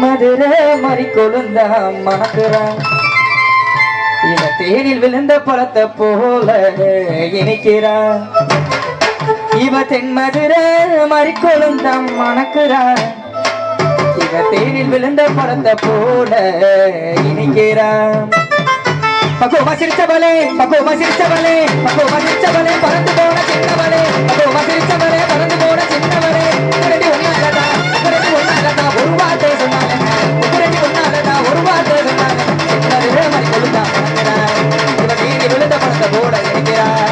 இவ மறி கொழுந்தா மணக்குறான் இவ தேனில் விழுந்த பழத்தை போல இனிக்கிறான் இவ தென் தென்மதுரை மறி கொழுந்தா மணக்குறான் இவ தேனில் விழுந்த பழத்தை போல இனிக்கிறான் பக்குவமா சிரிச்சவளே பக்குவமா சிரிச்சவளே பக்குவமா சிரிச்சவளே. விழுந்த பழத்தை இருக்கிறார்.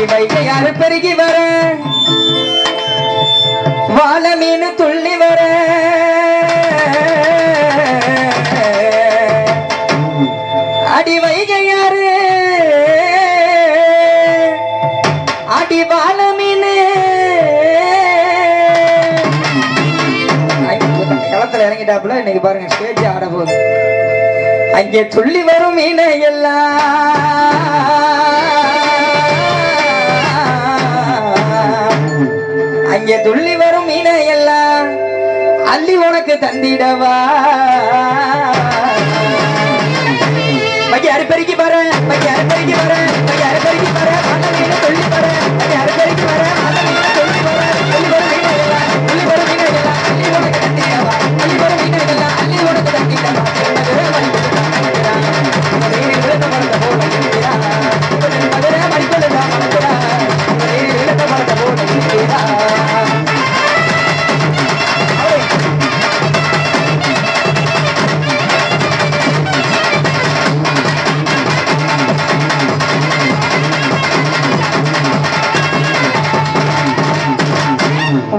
அடி பெருகி வர. வாழ மீன் துள்ளி வர. அடி வைகையாறு அடி வாழ மீன். களத்துல இறங்கிட்டாப்புல இன்னைக்கு பாருங்க ஸ்டேஜ் ஆட போகுது. அங்கே துள்ளி வரும் மீனை எல்லாம். இங்கே துள்ளி வரும் மீனை எல்லாம் அள்ளி உனக்கு தந்திடவா? பையாரு பெருக்கி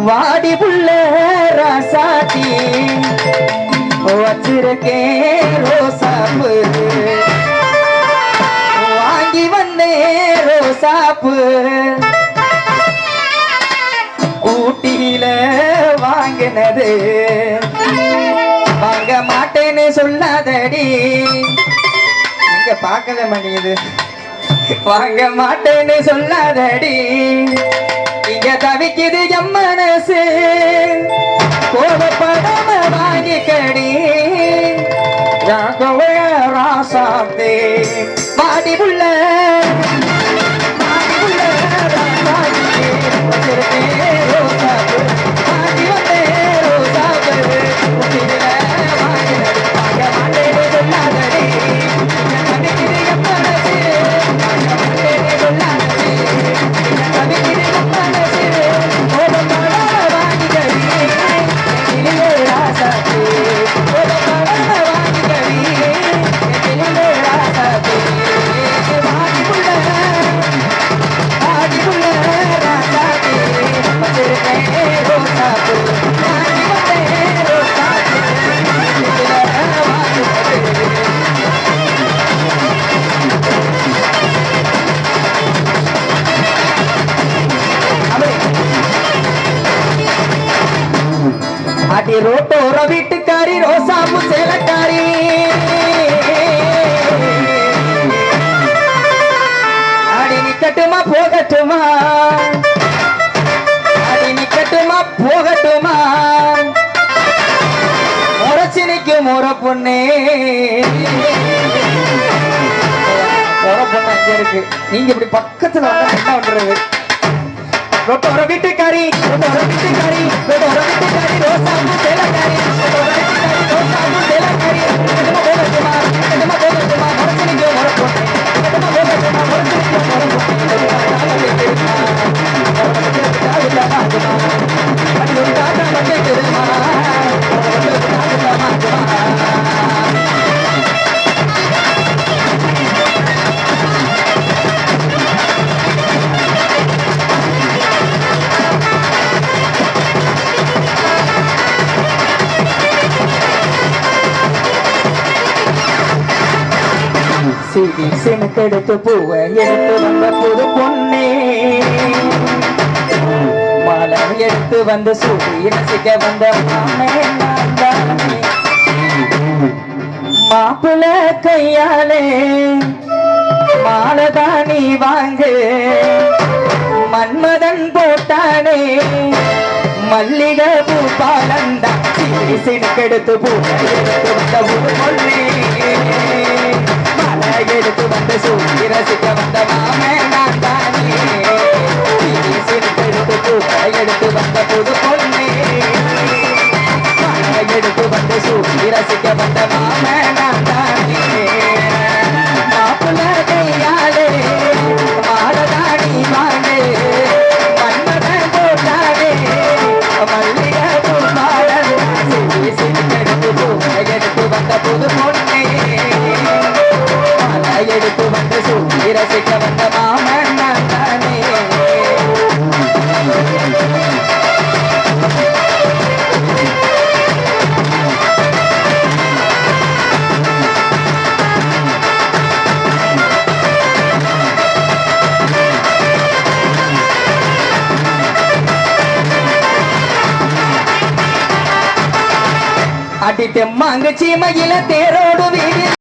வாடி புள்ள ராசாத்தி. வச்சிருக்கேன் ரோசாப்பு. வாங்கி வந்தேன் ரோசாப்பு. ஊட்டியில வாங்கினது. வாங்க மாட்டேன்னு சொல்லாதடி. எங்க பார்க்கவே மாட்டேங்குது வாங்க மாட்டேன்னு சொல்லாதடி. இங்க தவிக்குது எம் மனசு கோபப்படாம வாங்கிக்கடி ராகவ ராசாத்தே மாடி புள்ள வச்சிருக்கே ரோசாப்பு ஆடி வந்தே ரோசாப்பு இதுல வாங்குறது அடி ரோட்டோர வீட்டுக்காரி ரோசாப்பு சேலக்காரி இருக்கு. நீங்க இப்படி பக்கத்துல வந்து என்ன பண்றது? ரொட்டோர வீட்டுக்காரி ரொட்டோர வீட்டுக்காரி ரொட்டோர வீட்டுக்காரி ரோசாப்பு தேலக்காரி ரொட்டோர வீட்டுக்காரி ரோசாப்பு தேலக்காரி என்னமா போகட்டுமா என்னமா போகட்டுமா முறைச்சு சீதி சினுக்கெடுத்து பூவை எடுத்து வந்த புது பொண்ணே. மாலை எடுத்து வந்த சூடி ரசிக்க வந்த மாமே கையாலே மாலதானி வாங்கு. மன்மதன் போட்டானே. மல்லிகை பூ பாலந்தா. சினுக்கெடுத்து பூ எடுத்து வந்த புது பொண்ணே. எடுத்து வந்த சூடி ரசிக்க வந்த மாமே நான் தானே சினுக்கெடுத்து பூ எடுத்து வந்த புது பொண்ணே. எடுத்து வந்த சூடி ரசிக்க வந்த மாமே அடித்து மங்கச்சி சீமையில தேரோடு வீடு